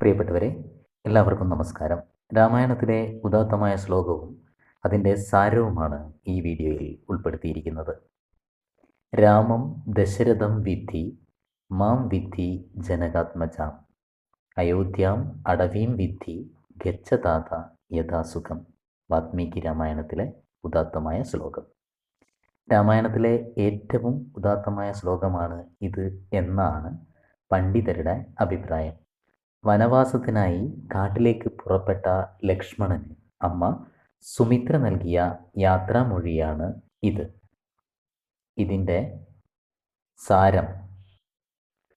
പ്രിയപ്പെട്ടവരെ എല്ലാവർക്കും നമസ്കാരം. രാമായണത്തിലെ ഉദാത്തമായ ശ്ലോകവും അതിന്റെ സാരവുമാണ് ഈ വീഡിയോയിൽ ഉൾപ്പെടുത്തിയിരിക്കുന്നത്. രാമം ദശരഥം വിദ്ധി മാം വിദ്ധി ജനകാത്മജാം അയോധ്യാം അടവീം വിദ്ധി ഗച്ഛതാത യഥാസുഖം വാത്മീകി രാമായണത്തിലെ ഉദാത്തമായ ശ്ലോകം. രാമായണത്തിലെ ഏറ്റവും ഉദാത്തമായ ശ്ലോകമാണ് ഇത് എന്നാണ് പണ്ഡിതരുടെ അഭിപ്രായം. വനവാസത്തിനായി കാട്ടിലേക്ക് പുറപ്പെട്ട ലക്ഷ്മണന് അമ്മ സുമിത്ര നൽകിയ യാത്രാമൊഴിയാണ് ഇത്. ഇതിന്റെ സാരം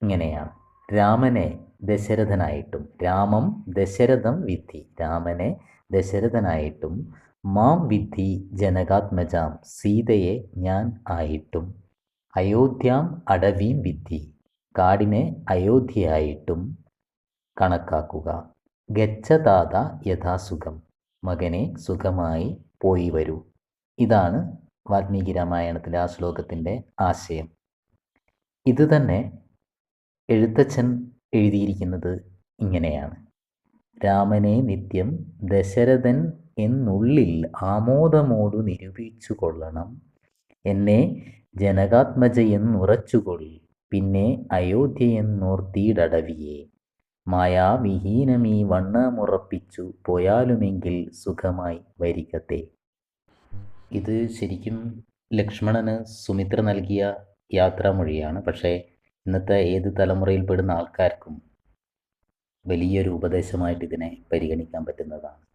ഇങ്ങനെയാണ്. രാമനെ ദശരഥനായിട്ടും രാമം ദശരഥം വിദ്ധി രാമനെ ദശരഥനായിട്ടും മാം വിദ്ധി ജനകാത്മജാം സീതയെ ഞാൻ ആയിട്ടും അയോധ്യാം അടവീം വിദ്ധി കാടിനെ അയോധ്യയായിട്ടും കണക്കാക്കുക. ഗച്ഛതാത യഥാസുഖം. മകനെ സുഖമായി പോയി വരൂ. ഇതാണ് വാൽമീകി രാമായണത്തിലെ ആ ശ്ലോകത്തിന്റെ ആശയം. ഇതുതന്നെ എഴുത്തച്ഛൻ എഴുതിയിരിക്കുന്നത് ഇങ്ങനെയാണ്. രാമനെ നിത്യം ദശരഥൻ എന്നുള്ളിൽ ആമോദമോടു നിരൂപിച്ചു കൊള്ളണം. എന്നെ ജനകാത്മജയെന്നുറച്ചുകൊള്ളി പിന്നെ അയോധ്യയെന്നോർത്തിയിടവിയെ മായാവിഹീനമീ വണ്ണമുറപ്പിച്ചു പോയാലുമെങ്കിൽ സുഖമായി വരികത്തെ. ഇത് ശരിക്കും ലക്ഷ്മണന് സുമിത്ര നൽകിയ യാത്രാമൊഴിയാണ്. പക്ഷേ ഇന്നത്തെ ഏത് തലമുറയിൽപ്പെടുന്ന ആൾക്കാർക്കും വലിയൊരു ഉപദേശമായിട്ട് ഇതിനെ പരിഗണിക്കാൻ പറ്റുന്നതാണ്.